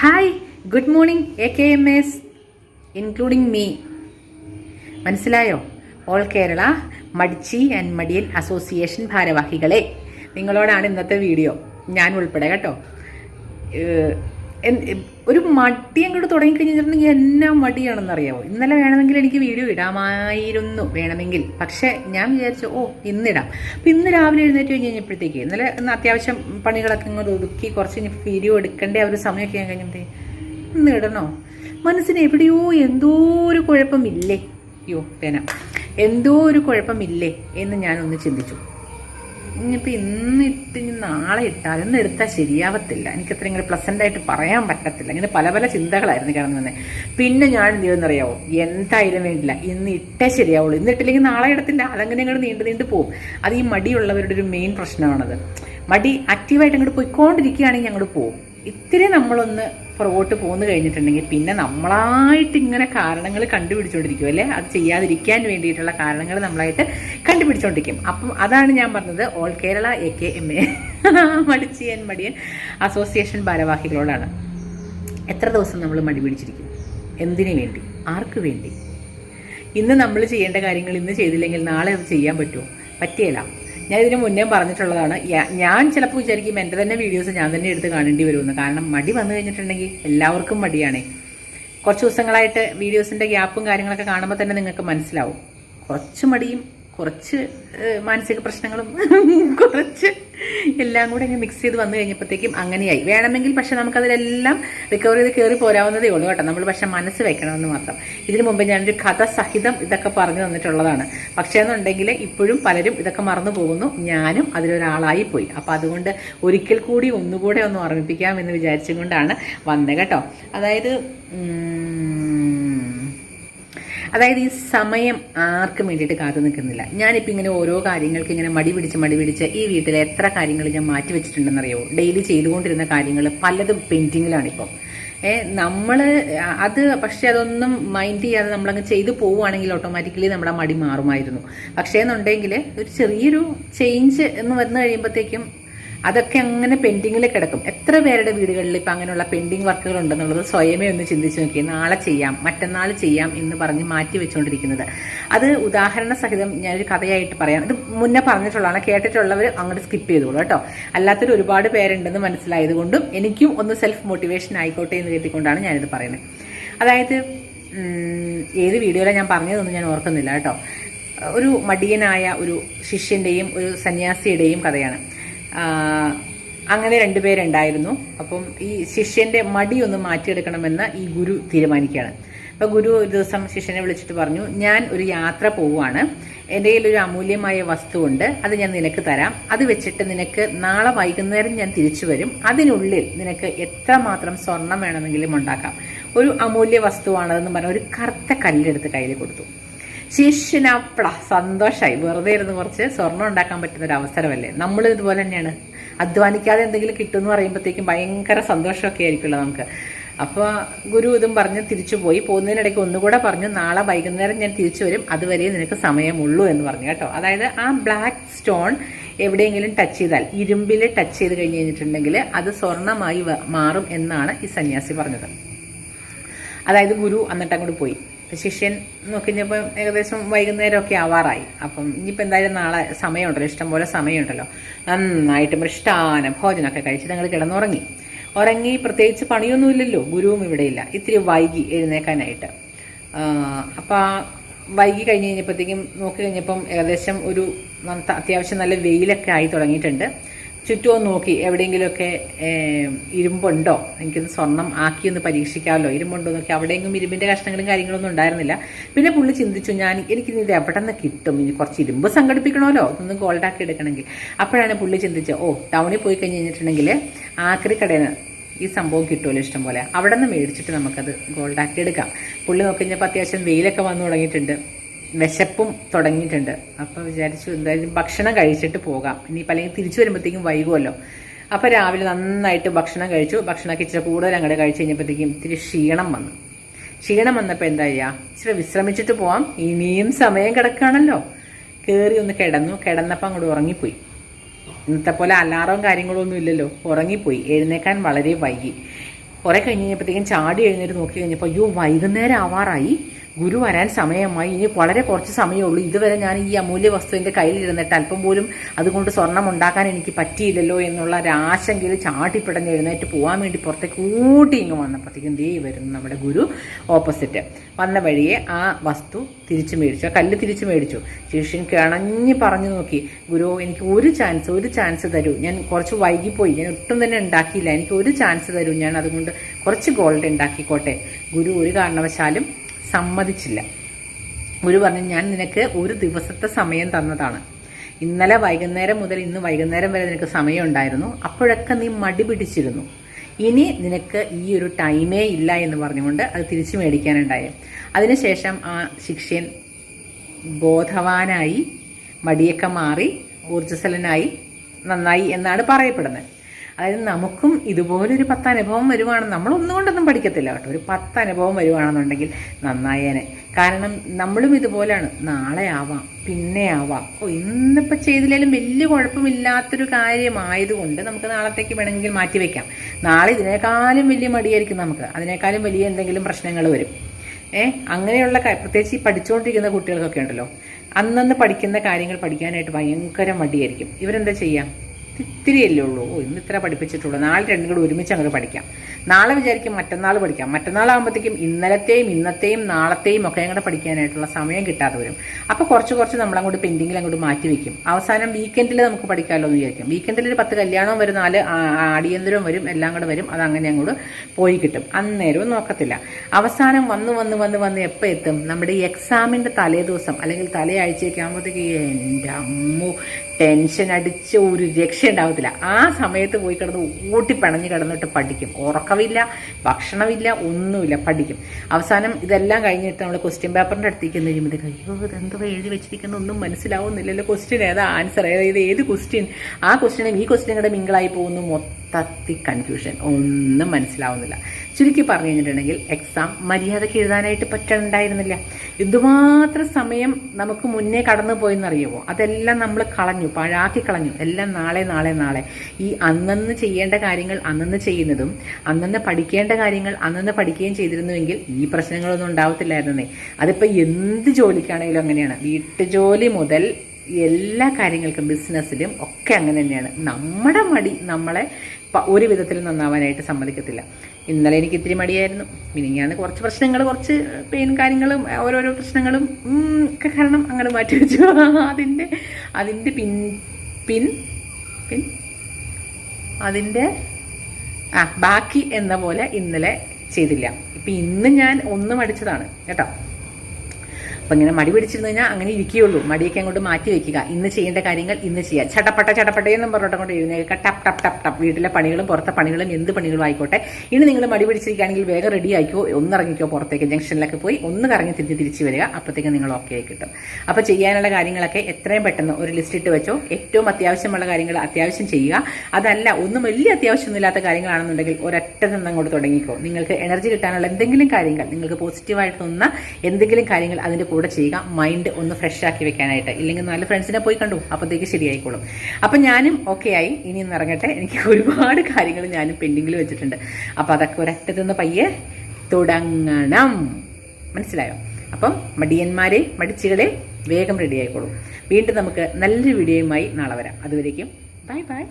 Hi good morning A K M S including me മനസ്സിലായോ? All Kerala മടിച്ചി and മടിയൻ association ഭാരവാഹികളെ. നിങ്ങളോടാണ് ഇന്നത്തെ വീഡിയോ ഞാൻ ഉൾപ്പെടെ കേട്ടോ. ഒരു മടി അങ്ങോട്ട് തുടങ്ങിക്കഴിഞ്ഞിട്ടുണ്ടെങ്കിൽ എന്നാ മടിയാണെന്നറിയാമോ ഇന്നലെ വേണമെങ്കിൽ എനിക്ക് വീഡിയോ ഇടാമായിരുന്നു. വേണമെങ്കിൽ. പക്ഷേ ഞാൻ വിചാരിച്ചു ഓ ഇന്നിടാം. അപ്പം ഇന്ന് രാവിലെ എഴുന്നേറ്റ് കഴിഞ്ഞ് കഴിഞ്ഞപ്പോഴത്തേക്ക് ഇന്നലെ ഇന്ന് അത്യാവശ്യം പണികളൊക്കെ ഇങ്ങോട്ട് ഒതുക്കി കുറച്ച് വീഡിയോ എടുക്കേണ്ട ഒരു സമയമൊക്കെ ഞാൻ കഴിഞ്ഞപ്പോഴത്തേക്ക് ഇന്ന് ഇടണോ? മനസ്സിന് എവിടെയോ എന്തോ ഒരു കുഴപ്പമില്ലേ? യോ പേന. എന്തോ ഒരു കുഴപ്പമില്ലേ എന്ന് ഞാനൊന്ന് ചിന്തിച്ചു. ഇനിയിപ്പോൾ ഇന്ന് ഇട്ട് ഇനി നാളെ ഇട്ടാൽ ഇന്ന് എടുത്താൽ ശരിയാവത്തില്ല. എനിക്കത്ര ഇങ്ങനെ പ്ലസന്റ് ആയിട്ട് പറയാൻ പറ്റത്തില്ല. ഇങ്ങനെ പല പല ചിന്തകളായിരുന്നു കിടന്നു തന്നെ പിന്നെ ഞാൻ എന്ത് ചെയ്യുമെന്നറിയാവോ എന്തായാലും വേണ്ടില്ല. ഇന്ന് ഇട്ടേ ശരിയാവുള്ളൂ. ഇന്ന് ഇട്ടില്ലെങ്കിൽ നാളെ ഇടത്തില്ല അതങ്ങനെ അങ്ങോട്ട് നീണ്ടു നീണ്ടു പോകും അത് ഈ മടിയുള്ളവരുടെ ഒരു മെയിൻ പ്രശ്നമാണത്. മടി ആക്റ്റീവായിട്ട് അങ്ങോട്ട് പോയിക്കൊണ്ടിരിക്കുകയാണെങ്കിൽ അങ്ങോട്ട് പോകും ഇത്തിരി നമ്മളൊന്ന് പുറകോട്ട് പോന്നു കഴിഞ്ഞിട്ടുണ്ടെങ്കിൽ പിന്നെ നമ്മളായിട്ട് ഇങ്ങനെ കാരണങ്ങൾ കണ്ടുപിടിച്ചുകൊണ്ടിരിക്കും അല്ലേ? അത് ചെയ്യാതിരിക്കാൻ വേണ്ടിയിട്ടുള്ള കാരണങ്ങൾ നമ്മളായിട്ട് കണ്ടുപിടിച്ചുകൊണ്ടിരിക്കും അപ്പം അതാണ് ഞാൻ പറഞ്ഞത് all Kerala A K M A മടിച്ചിയൻ മടിയൻ അസോസിയേഷൻ ഭാരവാഹികളോടാണ്. എത്ര ദിവസം നമ്മൾ മടി പിടിച്ചിരിക്കും? എന്തിനു വേണ്ടി? ആർക്ക് വേണ്ടി? ഇന്ന് നമ്മൾ ചെയ്യേണ്ട കാര്യങ്ങൾ ഇന്ന് ചെയ്തില്ലെങ്കിൽ നാളെ അത് ചെയ്യാൻ പറ്റുമോ? പറ്റിയല്ല ഞാൻ ഇതിനു മുന്നേ പറഞ്ഞിട്ടുള്ളതാണ് ഞാൻ ചിലപ്പോൾ വിചാരിക്കും എന്റെ തന്നെ വീഡിയോസ് ഞാൻ തന്നെ എടുത്ത് കാണേണ്ടി വരുമെന്ന്. കാരണം മടി വന്നു കഴിഞ്ഞിട്ടുണ്ടെങ്കിൽ എല്ലാവർക്കും മടിയാണേ. കുറച്ച് ദിവസങ്ങളായിട്ട് വീഡിയോസിന്റെ ഗ്യാപ്പും കാര്യങ്ങളൊക്കെ കാണുമ്പോൾ തന്നെ നിങ്ങൾക്ക് മനസ്സിലാവും. കുറച്ച് മടിയും കുറച്ച് മാനസിക പ്രശ്നങ്ങളും കുറച്ച് എല്ലാം കൂടെ ഇങ്ങനെ മിക്സ് ചെയ്ത് വന്നു കഴിഞ്ഞപ്പോഴത്തേക്കും അങ്ങനെയായി. വേണമെങ്കിൽ പക്ഷെ നമുക്കതിലെല്ലാം റിക്കവർ ചെയ്ത് കയറി പോരാവുന്നതേ ഉള്ളൂ കേട്ടോ. നമ്മൾ പക്ഷെ മനസ്സ് വെക്കണമെന്ന് മാത്രം. ഇതിനു മുമ്പ് ഞാനൊരു കഥ സഹിതം ഇതൊക്കെ പറഞ്ഞു തന്നിട്ടുള്ളതാണ്. പക്ഷേ എന്നുണ്ടെങ്കിൽ ഇപ്പോഴും പലരും ഇതൊക്കെ മറന്നു പോകുന്നു. ഞാനും അതിലൊരാളായി പോയി. അപ്പം അതുകൊണ്ട് ഒരിക്കൽ കൂടി ഒന്നുകൂടെ ഒന്ന് ഓർമ്മിപ്പിക്കാം എന്ന് വിചാരിച്ചും കൊണ്ടാണ് വന്നത് കേട്ടോ. അതായത് അതായത് ഈ സമയം ആർക്കും വേണ്ടിയിട്ട് കാത്തു നിൽക്കുന്നില്ല. ഞാനിപ്പോൾ ഇങ്ങനെ ഓരോ കാര്യങ്ങൾക്ക് ഇങ്ങനെ മടി പിടിച്ച് മടി പിടിച്ച് ഈ വീട്ടിൽ എത്ര കാര്യങ്ങൾ ഞാൻ മാറ്റി വെച്ചിട്ടുണ്ടെന്നറിയോ? ഡെയിലി ചെയ്തുകൊണ്ടിരുന്ന കാര്യങ്ങൾ പലതും പെയിന്റിങ്ങിലാണിപ്പം ഏ നമ്മൾ അത് പക്ഷെ അതൊന്നും മൈൻഡ് ചെയ്യാതെ നമ്മളങ്ങ് ചെയ്തു പോവുകയാണെങ്കിൽ ഓട്ടോമാറ്റിക്കലി നമ്മുടെ മടി മാറുമായിരുന്നു. പക്ഷേ എന്നുണ്ടെങ്കിൽ ഒരു ചെറിയൊരു ചേഞ്ച് എന്ന് വന്നു കഴിയുമ്പോഴത്തേക്കും അതൊക്കെ അങ്ങനെ പെൻഡിങ്ങിൽ കിടക്കും. എത്ര പേരുടെ വീടുകളിൽ ഇപ്പം അങ്ങനെയുള്ള പെൻഡിങ് വർക്കുകൾ ഉണ്ടെന്നുള്ളത് സ്വയമേ ഒന്ന് ചിന്തിച്ച് നോക്കി. നാളെ ചെയ്യാം മറ്റന്നാൾ ചെയ്യാം എന്ന് പറഞ്ഞ് മാറ്റി വെച്ചുകൊണ്ടിരിക്കുന്നത് അത് ഉദാഹരണ സഹിതം ഞാനൊരു കഥയായിട്ട് പറയാം. ഇത് മുന്നേ പറഞ്ഞിട്ടുള്ളതാണ് കേട്ടിട്ടുള്ളവർ അങ്ങോട്ട് സ്കിപ്പ് ചെയ്തോളൂ കേട്ടോ. അല്ലാത്തൊരു ഒരുപാട് പേരുണ്ടെന്ന് മനസ്സിലായതുകൊണ്ടും എനിക്കും ഒന്ന് സെൽഫ് മോട്ടിവേഷൻ ആയിക്കോട്ടെ എന്ന് കരുതിക്കൊണ്ടാണ് ഞാനിത് പറയുന്നത്. അതായത് ഏത് വീഡിയോയിലാണ് ഞാൻ പറഞ്ഞതൊന്നും ഞാൻ ഓർക്കുന്നില്ല കേട്ടോ. ഒരു മടിയനായ ഒരു ശിഷ്യന്റെയും ഒരു സന്യാസിയുടെയും കഥയാണ്. അങ്ങനെ രണ്ടുപേരുണ്ടായിരുന്നു അപ്പം ഈ ശിഷ്യന്റെ മടി ഒന്ന് മാറ്റിയെടുക്കണമെന്ന് ഈ ഗുരു തീരുമാനിക്കുകയാണ്. അപ്പൊ ഗുരു ഒരു ദിവസം ശിഷ്യനെ വിളിച്ചിട്ട് പറഞ്ഞു ഞാൻ ഒരു യാത്ര പോവുകയാണ്. എന്റെ കയ്യിൽ ഒരു അമൂല്യമായ വസ്തുവുണ്ട് അത് ഞാൻ നിനക്ക് തരാം. അത് വെച്ചിട്ട് നിനക്ക് നാളെ വൈകുന്നേരം ഞാൻ തിരിച്ചു വരും. അതിനുള്ളിൽ നിനക്ക് എത്രമാത്രം സ്വർണം വേണമെങ്കിലും ഉണ്ടാക്കാം. ഒരു അമൂല്യ വസ്തുവാണതെന്ന് പറഞ്ഞ ഒരു കറുത്ത കല്ലെടുത്ത് കയ്യിൽ കൊടുത്തു. ശിഷ്യനപ്പള. സന്തോഷമായി വെറുതെ ഇരുന്ന് കുറച്ച് സ്വർണം ഉണ്ടാക്കാൻ പറ്റുന്ന ഒരു അവസരമല്ലേ? നമ്മൾ ഇതുപോലെ തന്നെയാണ്. അധ്വാനിക്കാതെ എന്തെങ്കിലും കിട്ടും എന്ന് പറയുമ്പോഴത്തേക്കും ഭയങ്കര സന്തോഷമൊക്കെ ആയിരിക്കുമല്ലോ നമുക്ക്. അപ്പോൾ ഗുരു ഇതും പറഞ്ഞ് തിരിച്ചു പോയി. പോകുന്നതിനിടയ്ക്ക് ഒന്നുകൂടെ പറഞ്ഞു നാളെ വൈകുന്നേരം ഞാൻ തിരിച്ചു വരും. അതുവരെ നിനക്ക് സമയമുള്ളൂ എന്ന് പറഞ്ഞു കേട്ടോ. അതായത് ആ ബ്ലാക്ക് സ്റ്റോൺ എവിടെയെങ്കിലും ടച്ച് ചെയ്താൽ ഇരുമ്പിൽ ടച്ച് ചെയ്ത് കഴിഞ്ഞ് കഴിഞ്ഞിട്ടുണ്ടെങ്കിൽ അത് സ്വർണമായി മാറും എന്നാണ് ഈ സന്യാസി പറഞ്ഞത്. അതായത് ഗുരു എന്നിട്ട് അങ്ങോട്ട് പോയി. ശിഷ്യൻ നോക്കിഞ്ഞപ്പോൾ ഏകദേശം വൈകുന്നേരമൊക്കെ ആവാറായി. അപ്പം ഇനിയിപ്പോൾ എന്തായാലും നാളെ സമയമുണ്ടല്ലോ ഇഷ്ടംപോലെ സമയമുണ്ടല്ലോ. നന്നായിട്ട് മൃഷ്ടാന ഭോജനമൊക്കെ കഴിച്ച് ഞങ്ങൾ കിടന്നുറങ്ങി. ഉറങ്ങി പ്രത്യേകിച്ച് പണിയൊന്നുമില്ലല്ലോ ഗുരുവും ഇവിടെയില്ല ഇത്തിരി വൈകി എഴുന്നേക്കാനായിട്ട്. ആ വൈകി കഴിഞ്ഞ് കഴിഞ്ഞപ്പോഴത്തേക്കും നോക്കി കഴിഞ്ഞപ്പം ഏകദേശം ഒരു അത്യാവശ്യം നല്ല വെയിലൊക്കെ ആയി തുടങ്ങിയിട്ടുണ്ട്. ചുറ്റും ഒന്ന് നോക്കി എവിടെയെങ്കിലുമൊക്കെ ഇരുമ്പുണ്ടോ? എനിക്കിത് സ്വർണം ആക്കിയൊന്ന് പരീക്ഷിക്കാമല്ലോ. ഇരുമ്പുണ്ടോ നോക്കി അവിടെയെങ്കിലും ഇരുമ്പിന്റെ കഷ്ണങ്ങളും കാര്യങ്ങളൊന്നും ഉണ്ടായിരുന്നില്ല. പിന്നെ പുള്ളി ചിന്തിച്ചു ഞാൻ എനിക്കിനി ഇത് എവിടെ നിന്ന് കിട്ടും? ഇനി കുറച്ച് ഇരുമ്പ് സംഘടിപ്പിക്കണമല്ലോ. ഒന്ന് ഗോൾഡാക്കി എടുക്കണമെങ്കിൽ. അപ്പോഴാണ് പുള്ളി ചിന്തിച്ചത് ഓ ടൗണിൽ പോയി കഴിഞ്ഞ് കഴിഞ്ഞിട്ടുണ്ടെങ്കിൽ ആക്രി കടയിൽ ഈ സംഭവം കിട്ടുമല്ലോ ഇഷ്ടം പോലെ അവിടെ നിന്ന് മേടിച്ചിട്ട് നമുക്കത് ഗോൾഡാക്കി എടുക്കാം. പുള്ളി നോക്കി കഴിഞ്ഞപ്പോൾ അത്യാവശ്യം വെയിലൊക്കെ വന്നു തുടങ്ങിയിട്ടുണ്ട്. വിശപ്പും തുടങ്ങിയിട്ടുണ്ട്. അപ്പോൾ വിചാരിച്ചു എന്തായാലും ഭക്ഷണം കഴിച്ചിട്ട് പോകാം. ഇനിയിപ്പോൾ അല്ലെങ്കിൽ തിരിച്ചു വരുമ്പോഴത്തേക്കും വൈകുമല്ലോ. അപ്പോൾ രാവിലെ നന്നായിട്ട് ഭക്ഷണം കഴിച്ചു. ഭക്ഷണമൊക്കെ ഇച്ചിരി കൂടുതൽ അങ്ങോട്ട് കഴിച്ചു കഴിഞ്ഞപ്പോഴത്തേക്കും ഇത്തിരി ക്ഷീണം വന്നു. ക്ഷീണം വന്നപ്പോൾ എന്താ ചെയ്യുക ഇച്ചിരി വിശ്രമിച്ചിട്ട് പോവാം. ഇനിയും സമയം കിടക്കുകയാണല്ലോ. കയറി ഒന്ന് കിടന്നു. കിടന്നപ്പോൾ അങ്ങോട്ട് ഉറങ്ങിപ്പോയി. ഇന്നത്തെ പോലെ അലാറവും കാര്യങ്ങളൊന്നും ഇല്ലല്ലോ. ഉറങ്ങിപ്പോയി. എഴുന്നേക്കാൻ വളരെ വൈകി. കുറെ കഴിഞ്ഞ് കഴിഞ്ഞപ്പോഴത്തേക്കും ചാടി എഴുന്നേറ്റ് നോക്കി കഴിഞ്ഞപ്പോൾ അയ്യോ വൈകുന്നേരം ആവാറായി. ഗുരു വരാൻ സമയമായി. ഇനി വളരെ കുറച്ച് സമയമേ ഉള്ളൂ ഇതുവരെ ഞാൻ ഈ അമൂല്യ വസ്തുവിന്റെ കയ്യിലിരുന്നിട്ട് അല്പം പോലും അതുകൊണ്ട് സ്വർണം ഉണ്ടാക്കാൻ എനിക്ക് പറ്റിയില്ലല്ലോ എന്നുള്ള ഒരു ആശങ്കയിൽ ചാട്ടിപ്പിടഞ്ഞ് എഴുന്നേറ്റ് പോകാൻ വേണ്ടി പുറത്തേക്ക് കൂട്ടി ഇങ്ങ് വന്നപ്പോഴത്തേക്കും ദേ വരുന്നു നമ്മുടെ ഗുരു ഓപ്പോസിറ്റ്. വന്ന വഴിയെ ആ വസ്തു തിരിച്ചു മേടിച്ചു. ആ കല്ല് തിരിച്ചു മേടിച്ചു. ശിഷ്യൻ കിണഞ്ഞ് പറഞ്ഞു നോക്കി ഗുരു എനിക്ക് ഒരു ചാൻസ് ഒരു ചാൻസ് തരൂ. ഞാൻ കുറച്ച് വൈകിപ്പോയി. ഞാൻ ഒട്ടും തന്നെ ഉണ്ടാക്കിയില്ല. എനിക്ക് ഒരു ചാൻസ് തരൂ. ഞാൻ അതുകൊണ്ട് കുറച്ച് ഗോൾഡ് ഉണ്ടാക്കിക്കോട്ടെ. ഗുരു ഒരു കാരണവശാലും സമ്മതിച്ചില്ല. ഗുരു പറഞ്ഞു ഞാൻ നിനക്ക് ഒരു ദിവസത്തെ സമയം തന്നതാണ്. ഇന്നലെ വൈകുന്നേരം മുതൽ ഇന്ന് വൈകുന്നേരം വരെ നിനക്ക് സമയം ഉണ്ടായിരുന്നു അപ്പോഴൊക്കെ നീ മടി പിടിച്ചിരുന്നു. ഇനി നിനക്ക് ഈ ഒരു ടൈമേ ഇല്ല എന്ന് പറഞ്ഞുകൊണ്ട് അത് തിരിച്ചു മേടിക്കാനുണ്ടായി. അതിനുശേഷം ആ ശിഷ്യൻ ബോധവാനായി മടിയൊക്കെ മാറി ഊർജസ്വലനായി നന്നായി എന്നാണ് പറയപ്പെടുന്നത്. അതായത് നമുക്കും ഇതുപോലൊരു പത്ത് അനുഭവം വരുവാണ്. നമ്മളൊന്നും കൊണ്ടൊന്നും പഠിക്കത്തില്ല കേട്ടോ. ഒരു പത്ത് അനുഭവം വരുവാണെന്നുണ്ടെങ്കിൽ നന്നായേനെ കാരണം നമ്മളും ഇതുപോലെയാണ് നാളെ ആവാം പിന്നെ ആവാം. ഓ ഇന്നിപ്പോൾ ചെയ്തില്ലെങ്കിലും വലിയ കുഴപ്പമില്ലാത്തൊരു കാര്യമായതുകൊണ്ട് നമുക്ക് നാളത്തേക്ക് വേണമെങ്കിൽ മാറ്റി വെക്കാം. നാളെ ഇതിനേക്കാളും വലിയ മടിയായിരിക്കും നമുക്ക്. അതിനേക്കാളും വലിയ എന്തെങ്കിലും പ്രശ്നങ്ങൾ വരും. ഏ അങ്ങനെയുള്ള പ്രത്യേകിച്ച് ഈ പഠിച്ചുകൊണ്ടിരിക്കുന്ന കുട്ടികൾക്കൊക്കെ ഉണ്ടല്ലോ. അന്നന്ന് പഠിക്കുന്ന കാര്യങ്ങൾ പഠിക്കാനായിട്ട് ഭയങ്കര മടിയായിരിക്കും. ഇവരെന്താ ചെയ്യാം? ഇത്തിരിയല്ലേ ഉള്ളൂ. ഓ ഇന്ന് ഇത്ര പഠിപ്പിച്ചിട്ടുള്ളൂ. നാളെ രണ്ടും കൂടെ ഒരുമിച്ച് അങ്ങോട്ട് പഠിക്കാം. നാളെ വിചാരിക്കും മറ്റന്നാൾ പഠിക്കാം. മറ്റന്നാൾ മറ്റന്നാളാകുമ്പോഴത്തേക്കും ഇന്നലത്തെയും ഇന്നത്തെയും നാളത്തെയും ഒക്കെ അങ്ങോട്ട് പഠിക്കാനായിട്ടുള്ള സമയം കിട്ടാതെ വരും. അപ്പോൾ കുറച്ച് കുറച്ച് നമ്മൾ അങ്ങോട്ട് പെൻഡിങ്ങിൽ അങ്ങോട്ട് മാറ്റി വെക്കും. അവസാനം വീക്കെൻഡിൽ നമുക്ക് പഠിക്കാമല്ലോ എന്ന് വിചാരിക്കും. വീക്കെൻഡിൽ ഒരു പത്ത് കല്യാണവും വരും നാല് അടിയന്തരവും വരും എല്ലാം കൂടെ വരും. അത് അങ്ങനെ അങ്ങോട്ട് പോയി കിട്ടും. അന്നേരവും നോക്കത്തില്ല അവസാനം വന്ന് വന്ന് വന്ന് വന്ന് എപ്പോൾ എത്തും? നമ്മുടെ ഈ എക്സാമിന്റെ തലേദിവസം അല്ലെങ്കിൽ തലയാഴ്ചയൊക്കെ ആകുമ്പോഴത്തേക്ക് എന്റെ അമ്മു ടെൻഷൻ അടിച്ച് ഒരു രക്ഷ ഉണ്ടാവത്തില്ല. ആ സമയത്ത് പോയി കിടന്ന് ഊട്ടി ഊട്ടിപ്പിണഞ്ഞ് കിടന്നിട്ട് പഠിക്കും. ഉറക്കമില്ല ഭക്ഷണമില്ല ഒന്നുമില്ല പഠിക്കും. അവസാനം ഇതെല്ലാം കഴിഞ്ഞിട്ട് നമ്മൾ ക്വസ്റ്റ്യൻ പേപ്പറിന്റെ അടുത്തേക്ക് എന്ന് കഴിയുമ്പോൾ അയ്യോ ഇതെന്തോ എഴുതി വെച്ചിരിക്കുന്ന ഒന്നും മനസ്സിലാവുന്നില്ലല്ലോ ക്വസ്റ്റ്യൻ ഏതാ ആൻസർ ഏതാ ഇത് ഏത് ക്വസ്റ്റ്യൻ ആ ക്വസ്റ്റ്യനും ഈ ക്വസ്റ്റ്യൻ കൂടെ മിങ്കിളായി പോകുന്നു. മൊത്തത്തിൽ കൺഫ്യൂഷൻ ഒന്നും മനസ്സിലാവുന്നില്ല. ചുരുക്കി പറഞ്ഞു കഴിഞ്ഞിട്ടുണ്ടെങ്കിൽ എക്സാം മര്യാദയ്ക്ക് എഴുതാനായിട്ട് പറ്റണ്ടായിരുന്നില്ല. എന്തുമാത്രം സമയം നമുക്ക് മുന്നേ കടന്നു പോയെന്നറിയുമോ അതെല്ലാം നമ്മൾ കളഞ്ഞു പാഴാക്കി കളഞ്ഞു. എല്ലാം നാളെ നാളെ നാളെ. ഈ അന്നന്ന് ചെയ്യേണ്ട കാര്യങ്ങൾ അന്നന്ന് ചെയ്യുന്നതും അന്നന്ന് പഠിക്കേണ്ട കാര്യങ്ങൾ അന്നന്ന് പഠിക്കുകയും ചെയ്തിരുന്നുവെങ്കിൽ ഈ പ്രശ്നങ്ങളൊന്നും ഉണ്ടാവത്തില്ലായിരുന്നേ. അതിപ്പോൾ എന്ത് ജോലിക്കാണെങ്കിലും അങ്ങനെയാണ്. വീട്ടുജോലി മുതൽ എല്ലാ കാര്യങ്ങൾക്കും ബിസിനസ്സിലും ഒക്കെ അങ്ങനെ തന്നെയാണ്. നമ്മുടെ മടി നമ്മളെ ഒരു വിധത്തിൽ നന്നാവാനായിട്ട് സമ്മതിക്കത്തില്ല. ഇന്നലെ എനിക്ക് ഇത്തിരി മടിയായിരുന്നു. മിനിങ്ങാണ് കുറച്ച് പ്രശ്നങ്ങൾ കുറച്ച് പെയിൻ കാര്യങ്ങളും ഓരോരോ പ്രശ്നങ്ങളും ഒക്കെ കാരണം അങ്ങനെ മാറ്റി വെച്ചു. അതിന്റെ അതിന്റെ പിൻ പിൻ പിൻ അതിന്റെ ആ ബാക്കി എന്ന പോലെ ഇന്നലെ ചെയ്തില്ല. ഇപ്പം ഇന്ന് ഞാൻ ഒന്നും അടിച്ചതാണ് കേട്ടോ? അപ്പം ഇങ്ങനെ മടി പിടിച്ചിരുന്നു കഴിഞ്ഞാൽ അങ്ങനെ ഇരിക്കുകയുള്ളൂ. മടിയൊക്കെ അങ്ങോട്ട് മാറ്റി വെക്കുക ഇന്ന് ചെയ്യേണ്ട കാര്യങ്ങൾ ഇന്ന് ചെയ്യുക ചടപ്പട്ട ചടപ്പട്ടയെന്നും പറഞ്ഞിട്ട് അങ്ങോട്ട് എഴുന്നേൽക്കുക. ടപ്പ് ടപ്പ് ടപ്പ് ടപ്പ് വീട്ടിലെ പണികളും പുറത്തെ പണികളും എന്ത് പണികളും ആയിക്കോട്ടെ. ഇനി നിങ്ങൾ മടി പിടിച്ചിരിക്കുകയാണെങ്കിൽ വേഗം റെഡി ആയിക്കോ ഒന്നിറങ്ങിക്കോ പുറത്തേക്ക്. ജംഗ്ഷനിലൊക്കെ പോയി ഒന്ന് കറങ്ങി തിരിഞ്ഞ് തിരിച്ച് വരിക. അപ്പോഴത്തേക്ക് നിങ്ങൾ ഓക്കെ ആയി കിട്ടും. അപ്പോൾ ചെയ്യാനുള്ള കാര്യങ്ങളൊക്കെ എത്രയും പെട്ടെന്ന് ഒരു ലിസ്റ്റ് ഇട്ട് വെച്ചോ. ഏറ്റവും അത്യാവശ്യമുള്ള കാര്യങ്ങൾ അത്യാവശ്യം ചെയ്യുക. അതല്ല ഒന്നും വലിയ അത്യാവശ്യമൊന്നുമില്ലാത്ത കാര്യങ്ങളാണെന്നുണ്ടെങ്കിൽ ഒരൊറ്റ നിന്ന് അങ്ങോട്ട് തുടങ്ങിക്കോ. നിങ്ങൾക്ക് എനർജി കിട്ടാനുള്ള എന്തെങ്കിലും കാര്യങ്ങൾ നിങ്ങൾക്ക് പോസിറ്റീവായിട്ട് തോന്നുന്ന എന്തെങ്കിലും കാര്യങ്ങൾ അതിന്റെ കൂടെ ചെയ്യുക. മൈൻഡ് ഒന്ന് ഫ്രഷ് ആക്കി വെക്കാനായിട്ട്. ഇല്ലെങ്കിൽ നല്ല ഫ്രണ്ട്സിനെ പോയി കണ്ടു. അപ്പോഴത്തേക്ക് ശരിയായിക്കോളും. അപ്പം ഞാനും ഓക്കെ ആയി. ഇനി ഒന്ന് ഇറങ്ങട്ടെ. എനിക്ക് ഒരുപാട് കാര്യങ്ങൾ ഞാനും പെൻഡിങ്ങിൽ വെച്ചിട്ടുണ്ട്. അപ്പോൾ അതൊക്കെ ഒരറ്റത്തു നിന്ന് പയ്യെ തുടങ്ങണം. മനസ്സിലായോ? അപ്പം മടിയന്മാരെ മടിച്ചുകളെ വേഗം റെഡി ആയിക്കോളും. വീണ്ടും നമുക്ക് നല്ലൊരു വീഡിയോയുമായി നാളെ വരാം. അതുവരേക്കും ബൈ ബൈ